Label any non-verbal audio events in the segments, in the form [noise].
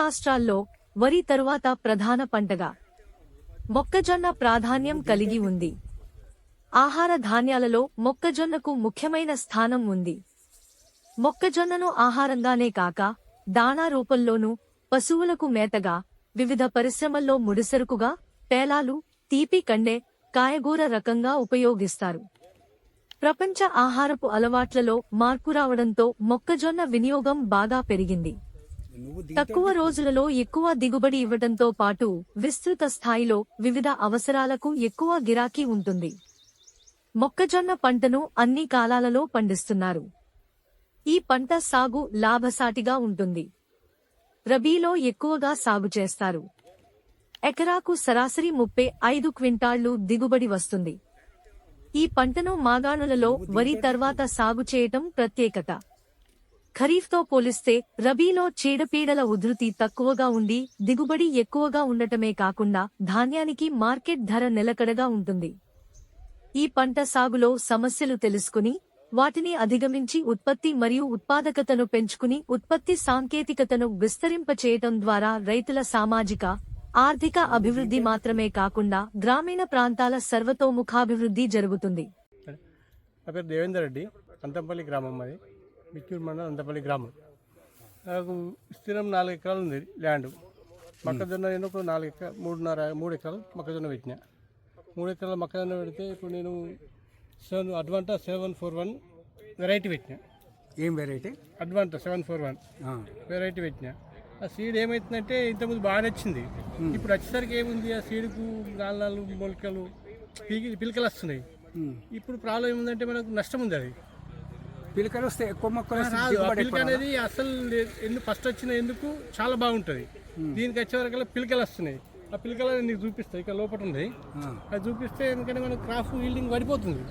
రాష్ట్రాల్లో వరి తరువాత ప్రధాన పంటగా మొక్కజొన్న ప్రాధాన్యం కలిగి ఉంది. ఆహార ధాన్యాలలో మొక్కజొన్నకు ముఖ్యమైన స్థానం ఉంది. మొక్కజొన్నను ఆహారంగానే కాక దాణా రూపంలోనూ పశువులకు మేతగా వివిధ పరిశ్రమల్లో ముడిసరుకుగా పేలాలు తీపి కండే కాయగూర రకంగా ఉపయోగిస్తారు. ప్రపంచ ఆహారపు అలవాట్లలో మార్పు రావడంతో మొక్కజొన్న వినియోగం బాగా పెరిగింది. తక్కువ రోజులలో ఎక్కువ దిగుబడి ఇవ్వడంతో పాటు విస్తృత స్థాయిలో వివిధ అవసరాలకు ఎక్కువ గిరాకీ ఉంటుంది. మొక్కజొన్న పంటను అన్ని కాలాలలో పండిస్తున్నారు. ఈ పంట సాగు లాభసాటిగా ఉంటుంది. రబీలో ఎక్కువగా సాగు చేస్తారు. ఎకరాకు సరాసరి ముప్పై ఐదు క్వింటాళ్ళు దిగుబడి వస్తుంది. ఈ పంటను మాగాణులలో వరి తర్వాత సాగు చేయటం ప్రత్యేకత. ఖరీఫ్తో పోలిస్తే రబీలో చీడపీడల ఉధృతి తక్కువగా ఉండి దిగుబడి ఎక్కువగా ఉండటమే కాకుండా ధాన్యానికి మార్కెట్ ధర నిలకడగా ఉంటుంది. ఈ పంట సాగులో సమస్యలు తెలుసుకుని వాటిని అధిగమించి ఉత్పత్తి మరియు ఉత్పాదకతను పెంచుకుని ఉత్పత్తి సాంకేతికతను విస్తరింపచేయటం ద్వారా రైతుల సామాజిక ఆర్థిక అభివృద్ధి మాత్రమే కాకుండా గ్రామీణ ప్రాంతాల సర్వతోముఖాభివృద్ధి జరుగుతుంది. నా పేరు దేవేందర్ రెడ్డి అంతంపల్లి గ్రామం అది మిచ్చూరు మండలం అంతంపల్లి గ్రామం. నాకు స్థిరం నాలుగు ఎకరాలు ఉంది ల్యాండ్. మొక్కజొన్న నేను ఒక నాలుగు ఎకరా మూడున్నర మూడు ఎకరాలు మొక్కజొన్న పెట్టిన. మూడు ఎకరాల మొక్కజొన్న పెడితే ఇప్పుడు నేను seven Advanta seven four one variety పెట్టిన. ఏం variety? Advanta seven four one variety పెట్టిన. ఆ సీడ్ ఏమవుతుందంటే ఇంతకుముందు బాగా నచ్చింది. ఇప్పుడు వచ్చేసరికి ఏముంది? ఆ సీడ్కు గాలాలు మొలకలు పీకి పిలకలు వస్తున్నాయి. ఇప్పుడు ప్రాబ్లం ఏముందంటే మనకు నష్టం ఉంది అది. పిలకలు వస్తే ఎక్కువ మొక్కలు పిలక? అనేది అసలు ఎందుకు ఫస్ట్ వచ్చిన ఎందుకు చాలా బాగుంటుంది. దీనికి వచ్చే వరకు పిలకలు వస్తున్నాయి. ఆ పిలకలు నీకు చూపిస్తాయి ఇక లోపల ఉంది. అది చూపిస్తే ఎందుకంటే మనకు క్రాఫ్ ఈల్డింగ్ పడిపోతుంది.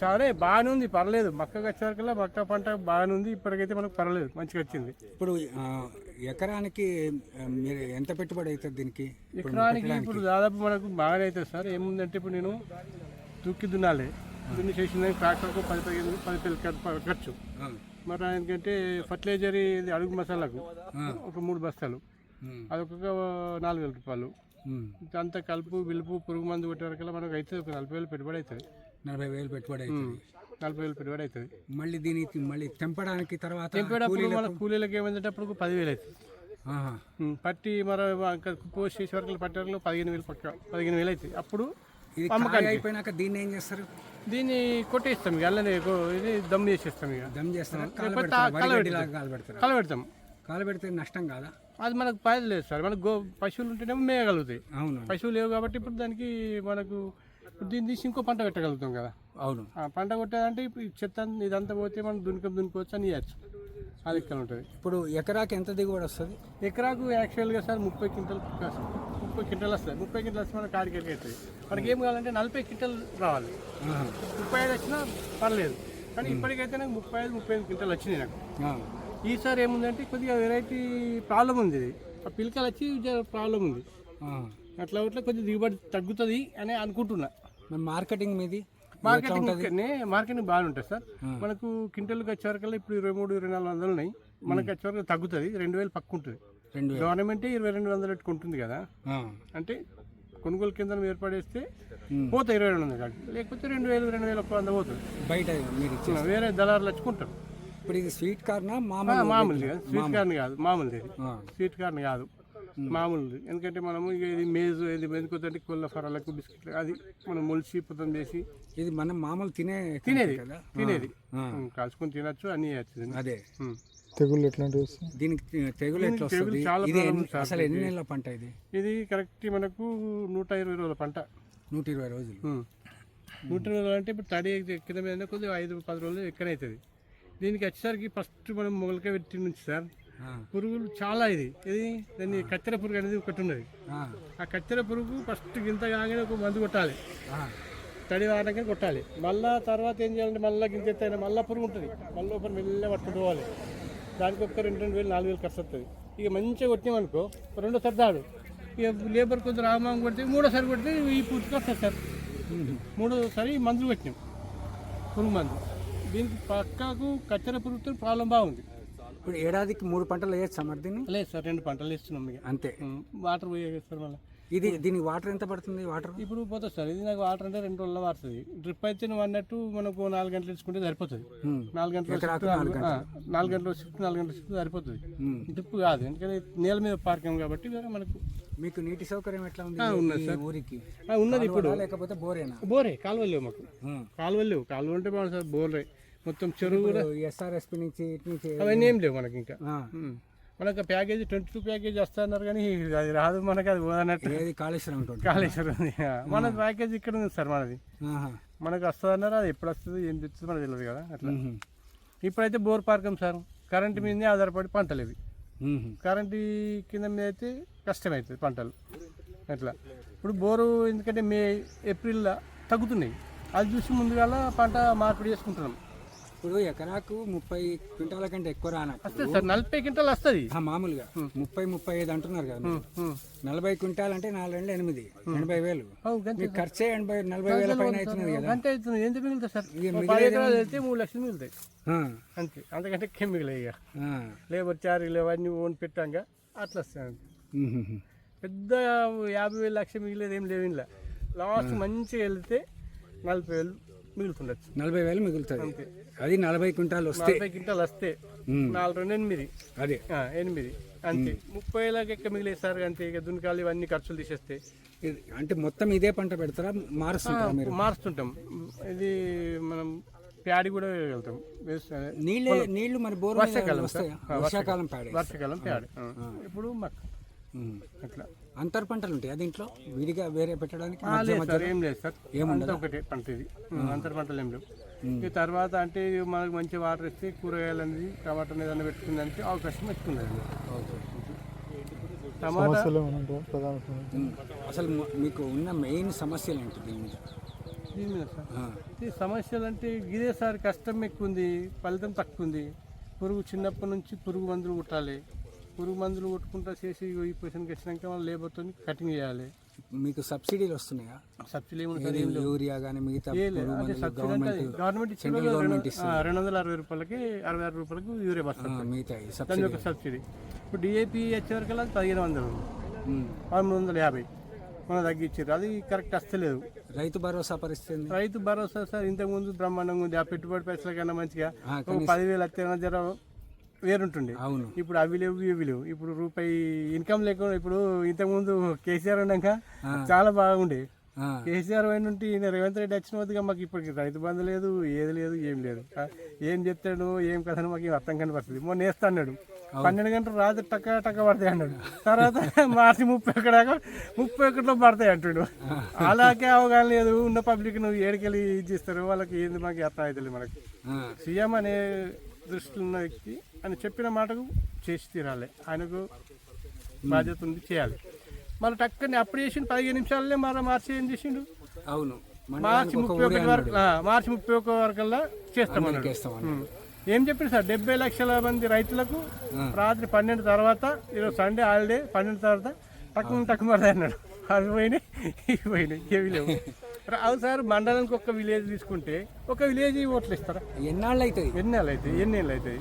చాలా బాగానే ఉంది పర్లేదు. మక్కకు వచ్చే వరకల్లా మక్క పంట బాగానే ఉంది ఇప్పటికైతే మనకు పర్లేదు మంచిగా వచ్చింది. ఇప్పుడు ఎకరానికి మీరు ఎంత పెట్టుబడి అవుతుంది దీనికి? ఎకరానికి ఇప్పుడు దాదాపు మనకు బాగానే అవుతుంది సార్. ఏముందంటే ఇప్పుడు నేను దుక్కి దున్నాలి. దున్ని చేసిన ట్రాక్టర్కు పది పదిహేను పది పిల్లలు ఖర్చు- మరి ఆయనకంటే ఫర్టిలైజర్ ఇది అడుగు మసాలాకు ఒక మూడు బస్తాలు. అదొక నాలుగు వేల రూపాయలు. అంత కలుపు విలుపు పురుగు మందు కొట్టేవరకల్లా మనకు అవుతుంది ఒక నలభై వేలు పెట్టుబడి అవుతుంది నలభై వేలు పెట్టుబడి అవుతుంది నలభై వేలు పెట్టుబడి అవుతుంది మళ్ళీ దీనికి మళ్ళీ తెంపడానికి తర్వాత తెంపేటప్పుడు మన కూలీలకు ఏమైందంటే పదివేలు అవుతుంది పట్టి మరి ఇంకా పోస్ట్ చేసే వరకు పట్టే వరకు పదిహేను వేలు పక్క పదిహేను వేలు అవుతుంది అప్పుడు ఇది కాయ అయిపోయినాక దీన్ని ఏం చేస్తారు? దీన్ని కొట్టేస్తాం ఇక అల్లనే ఇది దమ్ చేసేస్తాం ఇక. దమ్ చేస్తారా? కాలు లేకపోతే పెడతారా? కల వరిగడ్డిలాగా కాలు పెడతారా? కల పెడతాం కాలు పెడితే నష్టం కాదా? అది మనకు పైలు లేదు సార్ మనకు గో పశువులు ఉంటేనేమో మేయగలుగుతాయి. అవును. పశువులు లేవు కాబట్టి ఇప్పుడు దానికి మనకు దీన్ని తీసి ఇంకో పంట పెట్టగలుగుతాం కదా. అవును. ఆ పంట కొట్టేదంటే ఇప్పుడు చెత్త ఇదంతా పోతే మనం దునికం దునుకోవచ్చు అని ఇవ్వచ్చు అది ఇక్కడ ఉంటుంది. ఇప్పుడు ఎకరాకి ఎంత దిగుబడి వస్తుంది? ఎకరాకు యాక్చువల్గా సార్ ముప్పై క్వింటల్. ముప్పై క్వింటల్ వస్తుంది. ముప్పై క్వింటల్ వస్తే మన కాడికి అవుతుంది మనకి ఏం కావాలంటే నలభై క్వింటల్ రావాలి. ముప్పై ఐదు వచ్చినా పర్లేదు. కానీ ఇప్పటికైతే నాకు ముప్పై ఐదు ముప్పై ఐదు క్వింటల్ వచ్చినాయి నాకు. ఈసారి ఏముందంటే కొద్దిగా వెరైటీ ప్రాబ్లం ఉంది ఇది. ఆ పిలకలు వచ్చి ప్రాబ్లం ఉంది. అట్లా అట్లా కొద్దిగా దిగుబడి తగ్గుతుంది అని అనుకుంటున్నా. మరి మార్కెటింగ్ మీది మార్కెటింగ్ మార్కెటింగ్ బాగానే ఉంటుంది సార్. మనకు క్వింటల్కి వచ్చే వరకల్లా ఇప్పుడు ఇరవై మూడు ఇరవై నాలుగు వందలు ఉన్నాయి. మనకి వచ్చే వరకు తగ్గుతుంది. రెండు వేలు పక్క ఉంటుంది. రెండు. గవర్నమెంట్ ఇరవై రెండు వందలు పెట్టుకుంటుంది కదా. అంటే కొనుగోలు కేంద్రం ఏర్పడేస్తే. పోతాయి ఇరవై రెండు వందలు కాదు. లేకపోతే రెండు వేలు రెండు వేలు ఒక్క వంద పోతుంది. బయట మీరు వేరే దళారులు వచ్చుకుంటారు. ఇప్పుడు ఇది స్వీట్ కార్నా మామూలు మామూలుది కాదు. స్వీట్ కార్న్ కాదు మామూలుది. స్వీట్ కార్న్ కాదు. మామూలుది. ఎందుకంటే మనము ఇది మేజు ఇది ఎందుకంటే కోళ్ళ ఫరాలకు బిస్కెట్లు అది మనం మొలిసి పుతం చేసి ఇది మనం మామూలు తినే తినేది కదా. తినేది. కాల్చుకొని తినచ్చు అన్ని. అదే. ఎట్లాంటివి వస్తాయి? దీనికి తెగులు ఎట్లా తెగులు వస్తుంది చాలా ఇది ఎన్ని- అసలు ఎన్ని నెలల పంట ఇది? ఇది కరెక్ట్ మనకు నూట ఇరవై రోజుల పంట. నూట ఇరవై రోజులు. నూట ఇరవై రోజులు అంటే ఇప్పుడు తడి ఎక్కిన మీద కొద్దిగా ఐదు పది రోజులు ఎక్కనవుతుంది దీనికి వచ్చేసరికి ఫస్ట్ మనం మొగలకాయ పెట్టి నుంచి సార్ ఆ. పురుగులు చాలా ఇది. ఇది దాన్ని కత్తెర పురుగు అనేది ఒకటి ఉన్నది. ఆ. ఆ కత్తెర పురుగు ఫస్ట్ గింత కాగానే ఒక మందు కొట్టాలి. ఆ. తడి వాడక కొట్టాలి. మళ్ళా తర్వాత ఏం చేయాలంటే మళ్ళీ గింజ ఎత్తైనా మళ్ళీ పురుగు ఉంటుంది. మళ్ళీ లోపల మెల్లగా పట్టుకుంటూ పోవాలి. దానికి ఒక రెండు రెండు వేలు నాలుగు వేలు ఖర్చు వస్తుంది ఇక మంచిగా కొట్టినామనుకో రెండో సర్దాడు ఇక లేబర్ కొంచెం రామాం కొడితే మూడోసారి కొడితే ఈ పూర్తిగా వస్తుంది. సార్ మూడోసారి మందులు పెట్టినాం పురుగు మందు. దీనికి పక్కకు కత్తెర పురుగుతో ప్రాబ్లం బాగుంది. ఇప్పుడు ఏడాదికి మూడు పంటలు వేయచ్చా మరి దీన్ని? లేదు సార్ రెండు పంటలు ఇస్తున్నాం ఇక. అంతే. వాటర్ పోయే సార్ మళ్ళీ. ఇది దీనికి వాటర్ ఎంత పడుతుంది? వాటర్? ఇప్పుడు పోతుంది సార్ ఇది నాకు వాటర్ అంటే రెండు రోజుల్లో వాడుతుంది డ్రిప్ అయితే నువ్వు అన్నట్టు మనకు నాలుగు గంటలు ఇచ్చుకుంటే సరిపోతుంది. నాలుగు గంటల నాలుగు గంటల. షిఫ్ట్ నాలుగు గంటల షిఫ్ట్ సరిపోతుంది. డ్రిప్ కాదు ఎందుకంటే నేల మీద పార్కాం కాబట్టి మనకు మీకు నీటి సౌకర్యం ఎట్లా ఉంది ఉన్నది సార్. ఊరికి? ఉన్నది ఇప్పుడు. లేకపోతే బోరేనా? బోరే కాలువలు లేవు మాకు. కాలువలు లేవు. కాలువ ఉంటే బాగుంది సార్ బోరే. మొత్తం చెరువు కూడా ఎస్ఆర్ఎస్పి నుంచి అవన్నీ ఏం లేవు మనకి ఇంకా. మనకు ప్యాకేజీ ట్వంటీ టూ ప్యాకేజ్ వస్తా అన్నారు కానీ అది రాదు మనకి అది పోదన్నట్టు. ఏది కాళేశ్వరం ఉంటుంది. కాళేశ్వరం ఉంది. మన ప్యాకేజ్ ఇక్కడ ఉంది సార్ మనది. మనకు వస్తుంది అన్నారు అది ఎప్పుడు వస్తుంది ఏం తెస్తుంది మనకు తెలియదు కదా అట్లా. ఇప్పుడైతే బోర్ పార్కం సార్. కరెంట్ మీదనే ఆధారపడి పంటలు ఇవి. కరెంట్ కింద మీద అయితే కష్టమవుతుంది పంటలు. అట్లా. ఇప్పుడు బోరు ఎందుకంటే మే ఏప్రిల్లో తగ్గుతున్నాయి. అది చూసి ముందుగా పంట మార్పిడి చేసుకుంటున్నాం. ఇప్పుడు ఎకరాకు ముప్పై క్వింటాల కంటే ఎక్కువ రాన వస్తుంది సార్ నలభై క్వింటాలు వస్తుంది. మామూలుగా. ముప్పై ముప్పై ఐదు అంటున్నారు కదా. నలభై క్వింటాల్ అంటే నాలుగు రెండు ఎనిమిది ఎనభై వేలు. మీకు ఖర్చే ఎనభై నలభై వేల పైన అవుతున్నది కదా. అంతే అవుతుంది ఎందుకు మిగులుతుంది సార్? అయితే మూడు లక్షలు మిగులుతాయి. అంతే. అంతకంటే ఎక్కే మిగిలాయి. లేబర్ చార్జీలు అవన్నీ ఓన్ పెట్టాక అట్లా వస్తాయి. పెద్ద యాభై వేలు లక్ష మిగిలేదు ఏం లేవు ఇలా లాస్ట్ మంచిగా వెళ్తే నలభై వేలు మిగులుతుండొచ్చు. నలభై వేలు మిగులుతుంది అది నలభై క్వింటాల్ వస్తే. నలభై క్వింటాలు వస్తే. నాలుగు రెండు ఎనిమిది. అదే. ఎనిమిది. అంతే. ముప్పై వేలకి ఎక్క మిగిలేదు సార్ అంతే. ఇక దున్కాలు ఇవన్నీ ఖర్చులు తీసేస్తే. అంటే మొత్తం ఇదే పంట పెడతారా? మారుస్తుంటారా మీరు? మారుస్తుంటాం. ఇది మనం ప్యాడి కూడా వెళ్తాం నీళ్ళే నీళ్ళు మరి బోర్ వర్షాకాలం. వస్తాయా? వర్షాకాలం. పాడే వర్షాకాలం ప్యాడి. ఇప్పుడు మాకు. ఉమ్. అట్లా. అంతర్ పంటలు ఉంటాయి. అది ఇంట్లో విడిగా వేరే పెట్టడానికి ఆ, మధ్య లేదు మధ్య సార్ ఏం లేదు సార్. అంతా ఒకటే పంట ఇది. అంతర పంటలు ఏం లేవు. ఇక తర్వాత అంటే మనకు మంచి వాటర్ ఇస్తే కూరగాయలు అనేది టమాటా అనేది ఏదైనా పెట్టుకుందంటే అవకాశం పెట్టుకున్నది టమాటా ఉమ్. అసలు మ- మీకు ఉన్న మెయిన్ సమస్యలు ఏంటి దీని మీద? దీని మీద సార్. ఆ. ఈ సమస్యలు అంటే ఇదే సార్ కష్టం ఎక్కువ ఉంది ఫలితం తక్కువ ఉంది పురుగు చిన్నప్పటి నుంచి పురుగు మందులు కొట్టాలి పురుగు మందులు కొట్టుకుంటా చేసి ఈ పొజిషన్కి వచ్చినాక మనం లేబర్తో కటింగ్ చేయాలి. మీకు సబ్సిడీలు వస్తున్నాయా? సబ్సిడీ యూరియా కానీ మిగతా గవర్నమెంట్ రెండు వందల అరవై రూపాయలకి అరవై ఆరు రూపాయలకు యూరియా బస్తా ఆ, మిగతా దాని యొక్క సబ్సిడీ. ఇప్పుడు డిఏపి వచ్చే వరకు అది పదిహేను వందలు. పదమూడు వందల యాభై. మనం తగ్గించారు అది కరెక్ట్ వస్తలేదు రైతు భరోసా పరిస్థితి? రైతు భరోసా సార్ ఇంతకుముందు బ్రహ్మాండంగా ఉంది. ఆ పెట్టుబడి పైసల కన్నా మంచిగా పదివేలు వచ్చే జర వేరుంటుండే. అవును. ఇప్పుడు అవి లేవు ఇవి లేవు. ఇప్పుడు రూపాయి ఇన్కమ్ లేకుండా ఇప్పుడు ఇంతకుముందు కేసీఆర్ ఉన్నాక చాలా బాగుండే. కేసీఆర్ పైన నుండి ఈయన రేవంత్ రెడ్డి వచ్చిన వద్దగా మాకు ఇప్పటికి రైతు బంధు లేదు ఏది లేదు ఏం లేదు. ఏం చెప్తాడు ఏం కథను మాకు అర్థం కాని పరిస్థితి మొన్న వేస్తా అన్నాడు. పన్నెండు గంటలు రాత్రి టక్క టక్క పడతాయి అన్నాడు. తర్వాత [laughs] మార్చి ముప్పై ఒకటి దాకా ముప్పై ఒకటిలో పడతాయి అంటాడు. అలాగే అవగాహన లేదు. ఉన్న పబ్లిక్ నువ్వు ఏడికెళ్ళి ఇది చేస్తారు. వాళ్ళకి ఏంది మాకు అర్థం అవుతుంది మనకి సీఎం అనే దృష్టిలో ఉన్న వ్యక్తి అని చెప్పిన మాటకు చేసి తీరాలి. ఆయనకు బాధ్యత ఉంది చేయాలి. మళ్ళీ టక్కని అప్పుడు చేసిండు పదిహేను నిమిషాలనే మళ్ళీ మార్చి ఏం చేసిండు? అవును. మార్చి ముప్పై ఒకటి వరకు మార్చి ముప్పై ఒక వరకల్లా చేస్తామన్నాడు. ఉం. ఏం చెప్పిండు సార్? డెబ్బై లక్షల మంది రైతులకు రాత్రి పన్నెండు తర్వాత ఈరోజు సండే హాలిడే పన్నెండు తర్వాత టక్కు టక్కు పడతాయి అన్నాడు. అవి పోయినాయి ఇవి పోయినాయి. ఏవి లేవు. రావు సార్ మండలానికి ఒక విలేజ్ తీసుకుంటే ఒక విలేజ్ ఓట్లు ఇస్తారా? ఎన్నాళ్ళు అవుతుంది ఎన్ని నెలలు అవుతాయి ఎన్ని నెలలు అవుతాయి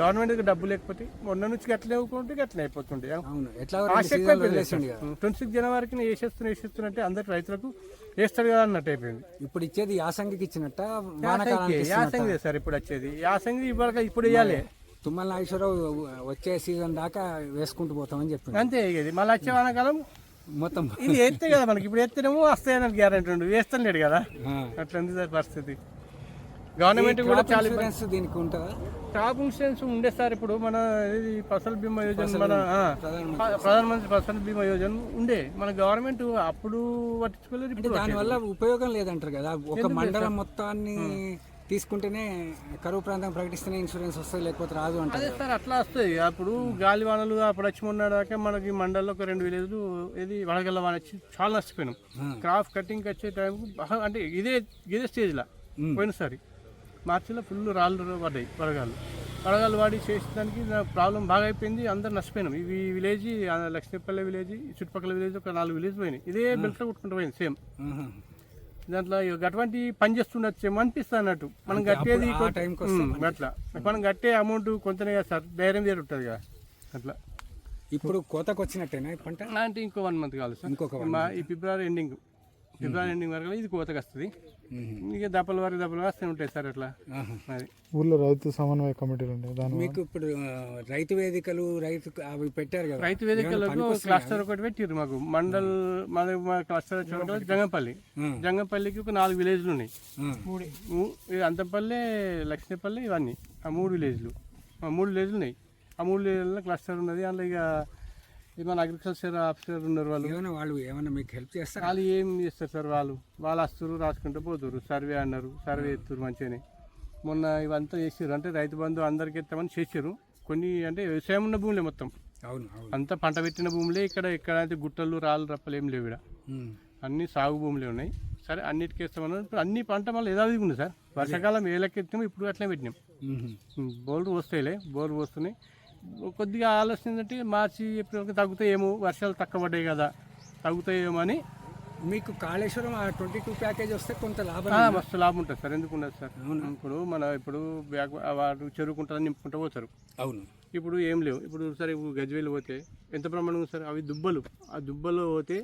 గవర్నమెంట్కి డబ్బు లేకపోతే మొన్న నుంచి గట్లే ఇవ్వకుంటే గట్లే అయిపోతుండే. ఎట్లా కదా. ట్వంటీ సిక్స్ జనవరికి వేసేస్తున్నా వేసేస్తున్నట్టే అందరికి రైతులకు వేస్తాడు కదా అన్నట్టు అయిపోయింది. ఇప్పుడు ఇచ్చేది యాసంగికి ఇచ్చినట్ట? యాసంగి సార్ ఇప్పుడు వచ్చేది. యాసంగి ఇవ్వాలి ఇప్పుడు వేయాలి. తుమ్మల నాగేశ్వరరావు వచ్చే సీజన్ దాకా వేసుకుంటూ పోతామని చెప్పింది అంతే ఇది. మళ్ళీ వచ్చే వానాకాలం మొత్తం. ఇది వేస్తే కదా మనకి. ఇప్పుడు వేస్తేనేమో వస్తాయని గ్యారంటీ ఉండు. వేస్తాను లేడు కదా. అట్లా ఉంది సార్ పరిస్థితి. గవర్నమెంట్ కూడా చాలా ఇన్సూరెన్స్ దీనికి ఉంటుందా? క్రాప్ ఇన్సూరెన్స్ ఉండే సార్ ఇప్పుడు మన ఇది ఫసల్ బీమా యోజన మన ప్రధానమంత్రి ప్ర- ప్రధానమంత్రి ఫసల్ బీమా యోజన ఉండే. మన గవర్నమెంట్ అప్పుడు పట్టించుకోలేదు ఇప్పుడు దానివల్ల ఉపయోగం లేదంటారు కదా. ఒక మండలం మొత్తాన్ని తీసుకుంటేనే కరువు ప్రాంతం ప్రకటిస్తేనే ఇన్సూరెన్స్ వస్తుంది లేకపోతే రాదు అదే సార్ అట్లా వస్తాయి. అప్పుడు గాలి వానలు అప్పుడు వచ్చి దాకా మనకి మండలంలో ఒక రెండు విలేజ్లు ఇది వడగల్ల వాన వచ్చి చాలా నష్టపోయినాం. క్రాప్ కటింగ్ వచ్చే టైంకు బాగా అంటే ఇదే ఇదే స్టేజ్లో పోయినసారి. మార్చిలో ఫుల్ రాళ్ళు పడ్డాయి వడగాళ్ళు. వడగాళ్ళు వాడి చేసేదానికి ప్రాబ్లం బాగా అయిపోయింది అందరు నష్టపోయినాం. ఇవి విలేజ్ లక్ష్మీపల్లి విలేజ్ చుట్టుపక్కల విలేజ్ ఒక నాలుగు విలేజ్ పోయినాయి. ఇదే బెల్ట్లో కొట్టుకుంటూ పోయింది సేమ్. దాంట్లో అటువంటి పని చేస్తుండొచ్చేమో అనిపిస్తుంది అన్నట్టు. మనం కట్టేది అట్లా. మనం కట్టే అమౌంట్ కొంతనే కదా సార్ ధైర్యం వేరు ఉంటుంది కదా. అట్లా. ఇప్పుడు కోతకు వచ్చినట్టేనా పంట? అంటే ఇంకో వన్ మంత్ కావాలి సార్. ఇంకొక మా ఈ ఫిబ్రవరి ఎండింగ్ ఫిబ్రవరి ఎండింగ్ వరకు ఇది కోతకు వస్తుంది. ఇక దప్పల వరకు దప్పలు వస్తూ ఉంటాయి సార్ అట్లా. అది. ఊళ్ళో రైతు సమన్వయ కమిటీలు ఉంటాయి దాని మీకు ఇప్పుడు రైతు వేదికలు రైతు అవి పెట్టారు కదా. రైతు వేదికలకు క్లస్టర్ ఒకటి పెట్టిర్రు మాకు. మండల్ మన మా క్లస్టర్ వచ్చి జంగంపల్లి. జంగంపల్లికి ఒక నాలుగు విలేజ్లు ఉన్నాయి. అంతంపల్లి లక్ష్మీపల్లి ఇవన్నీ. ఆ మూడు విలేజ్లు ఆ మూడు విలేజ్లు ఉన్నాయి. ఆ మూడు విలేజ్లో క్లస్టర్ ఉన్నది. అందులో ఇక ఇది మన అగ్రికల్చర్ ఆఫీసర్ ఉన్నారు వాళ్ళు? ఏమైనా వాళ్ళు ఏమైనా మీకు హెల్ప్ చేస్తారా? వాళ్ళు ఏం చేస్తారు సార్ వాళ్ళు? వాళ్ళు వస్తారు రాసుకుంటూ పోతారు సర్వే అన్నారు. సర్వే ఎత్తురు మంచిగానే. మొన్న ఇవంతా చేసారు అంటే రైతు బంధు అందరికి ఎత్తామని చేసారు కొన్ని అంటే వ్యవసాయం ఉన్న భూములే మొత్తం. అవును అంతా పంట పెట్టిన భూములే. ఇక్కడ ఇక్కడ అయితే గుట్టలు రాళ్ళు రప్పలు ఏం లేవు ఇక్కడ. అన్ని సాగు భూములే ఉన్నాయి. సరే అన్నిటికీ ఇస్తామన్నారు ఇప్పుడు అన్ని పంట మళ్ళీ యథావిధిగా ఉంది సార్. వర్షాకాలం ఏ లెక్క ఎత్తామో ఇప్పుడు అట్లనే పెట్టినాం. బోర్లు వస్తాయిలే బోర్లు వస్తున్నాయి కొద్దిగా ఆలోచన ఏంటంటే మార్చి ఏప్రిల్ వరకు తగ్గుతాయేమో వర్షాలు తక్కువ పడ్డాయి కదా తగ్గుతాయేమో అని. మీకు కాళేశ్వరం ఆ ట్వంటీ టూ ప్యాకేజ్ వస్తే కొంత లాభం మస్తు లాభం ఉంటుంది సార్ ఎందుకు ఉండదు సార్? అవునా? ఇప్పుడు మన ఇప్పుడు బ్యాక్ వాడు చెరువుకుంటారని నింపుకుంటూ పోతారు. అవును. ఇప్పుడు ఏం లేవు. ఇప్పుడు సరే ఇప్పుడు గజ్వేలు పోతే ఎంత ప్రమాణం ఉంది సార్? అవి దుబ్బలు. ఆ దుబ్బలో పోతే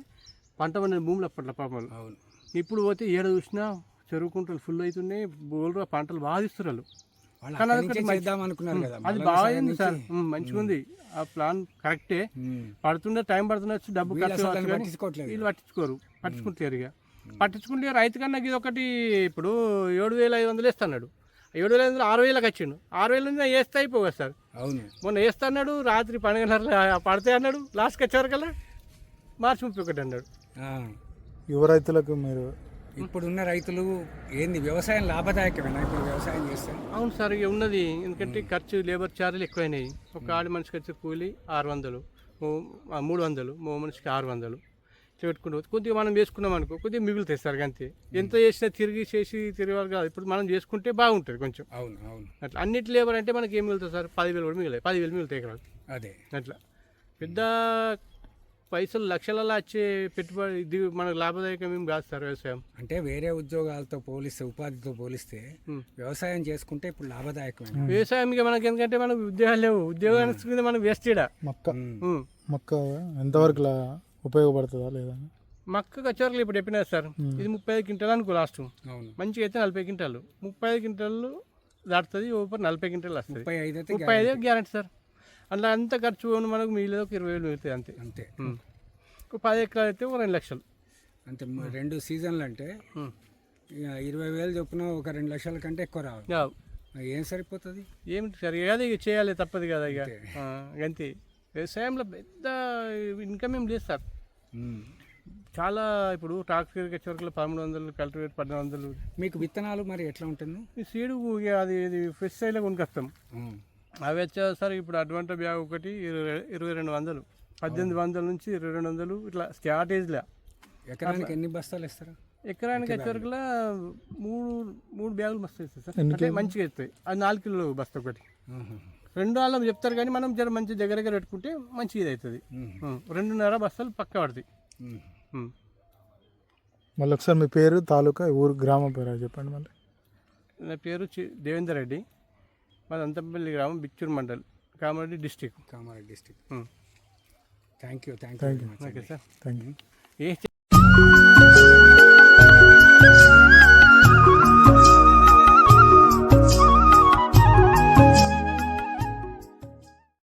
పంట పండిన భూములు అప్పట్లో పాపలు అవును. ఇప్పుడు పోతే ఏడ చూసినా చెరువుకుంటలు ఫుల్ అవుతున్నాయి బోల్రు పంటలు బాగా చేద్దాం అనుకున్నారు కదా. అది మల్లన్న బాగా సాగర్ అయింది సార్. మంచిగా ఉంది. ఆ ప్లాన్ కరెక్టే. పడుతుండే టైం పడుతుండొచ్చు డబ్బు పట్టించుకోవట్లేదు వీళ్ళు పట్టించుకోరు. పట్టించుకుంటారు ఇక. పట్టించుకుంటే రైతు కన్నా ఇది ఒకటి ఇప్పుడు ఏడు వేల ఐదు వందలు వేస్తున్నాడు. ఏడు వేల ఐదు వందలు ఆరు వేలకు వచ్చిండు. ఆరు వేల నుంచి వేస్తే అయిపోగా సార్. అవును. మొన్న వేస్తా అన్నాడు రాత్రి పన్నెండు గంటల పడితే అన్నాడు లాస్ట్కి వచ్చేవరకల్లా మార్చి ముప్పై ఒకటి అన్నాడు. ఆ. యువ రైతులకు మీరు ఇప్పుడున్న రైతులు ఏంది? వ్యవసాయం లాభదాయకమేనా ఇప్పుడు వ్యవసాయం చేస్తే? అవును సార్ ఇక ఉన్నది. ఎందుకంటే ఖర్చు లేబర్ ఛార్జీలు ఎక్కువైనాయి. ఒక ఆడి మనిషికి వచ్చే కూలి ఆరు వందలు మూడు వందలు మో మనిషికి ఆరు వందలు. ఇట్లా పెట్టుకుంటూ కొద్దిగా మనం వేసుకున్నాం అనుకో కొద్దిగా మిగులుతాయి సార్ అంతే ఎంత చేసినా తిరిగి చేసి తిరిగి కాదు. ఇప్పుడు మనం చేసుకుంటే బాగుంటుంది కొంచెం. అవును అవును. అట్లా అన్నిటి లేబర్ అంటే మనకి ఏం మిగులుతుంది సార్? పదివేలు కూడా మిగిలాయి పదివేలు మిగులుతాయి ఇక్కడ అదే. అట్లా. పెద్ద పైసలు లక్షలలో వచ్చే పెట్టుబడి ఇది మనకు లాభదాయకం ఏం కాదు సార్ వ్యవసాయం. అంటే వేరే ఉద్యోగాలతో పోలిస్తే ఉపాధితో పోలిస్తే. వ్యవసాయం చేసుకుంటే ఇప్పుడు లాభదాయకమే. వ్యవసాయం ఇక మనకి ఎందుకంటే మనకు ఉద్యోగాలు లేవు. ఉద్యోగాలు మనం వేస్ట్ చేయడా మక్క. మక్క ఎంతవరకు ఉపయోగపడుతుందా లేదా? మక్క కచ్చోరలు ఇప్పుడు చెప్పినారు సార్. ఇది ముప్పై ఐదు క్వింటాలు అనుకో లాస్ట్ అవును. మంచిగా అయితే నలభై క్వింటాలు. ముప్పై ఐదు క్వింటాలు దాటుతుంది ఓపర్ నలభై క్వింటాలు వస్తుంది. ముప్పై ఐదు అయితే ముప్పై ఐదు గ్యారెంటీ సార్. అందులో అంత ఖర్చు పోను మనకు మిగిలేదు ఒక ఇరవై వేలు మిగులుతాయి అంతే. అంతే. ఒక పది ఎకరాలు అయితే ఒక రెండు లక్షలు. అంటే మ- రెండు సీజన్లు అంటే ఇరవై వేలు చొప్పున ఒక రెండు లక్షల కంటే ఎక్కువ రావు. ఏం సరిపోతుంది? ఏమిటి సార్ ఇక అదే ఇక చేయాలి తప్పదు కదా ఇక. అంతే. వ్యవసాయంలో పెద్ద ఇన్కమ్ ఏం లేదు సార్. చాలా ఇప్పుడు ట్రాక్టర్ వచ్చేవరకు పదమూడు వందలు కల్టివేట్ పద్నాలుగు వందలు. మీకు విత్తనాలు మరి ఎట్లా ఉంటుంది సీడు అది ఇది ఫ్రెష్ సైడ్లో కొనుకొస్తాం. అవి వచ్చేసరికి ఇప్పుడు అడ్వాంట బ్యాగ్ ఒకటి ఇరవై ఇరవై రెండు వందలు. పద్దెనిమిది వందల నుంచి ఇరవై రెండు వందలు ఇట్లా స్టార్టేజ్లో. ఎకరానికి ఎన్ని బస్తాలు ఇస్తారు? ఎకరానికి వచ్చేవరకులా మూడు మూడు బ్యాగులు మస్తు ఇస్తాయి సార్. అంటే మంచిగా ఇస్తాయి అది నాలుగు కిలో బస్తా ఒకటి. రెండు వాళ్ళం చెప్తారు కానీ మనం జర మంచి దగ్గర దగ్గర పెట్టుకుంటే మంచిగా ఇది అవుతుంది. రెండున్నర బస్తాలు పక్క పడతాయి. ఉం. మళ్ళీ ఒకసారి మీ పేరు తాలూకా ఊరు గ్రామం పేరు చెప్పండి మళ్ళీ. నా పేరు చి- దేవేందర్ రెడ్డి. మాది అంతంపల్లి గ్రామం Bichchur mandal Kamareddy district. Kamareddy district. Thank you thank you okay sir. Thank you A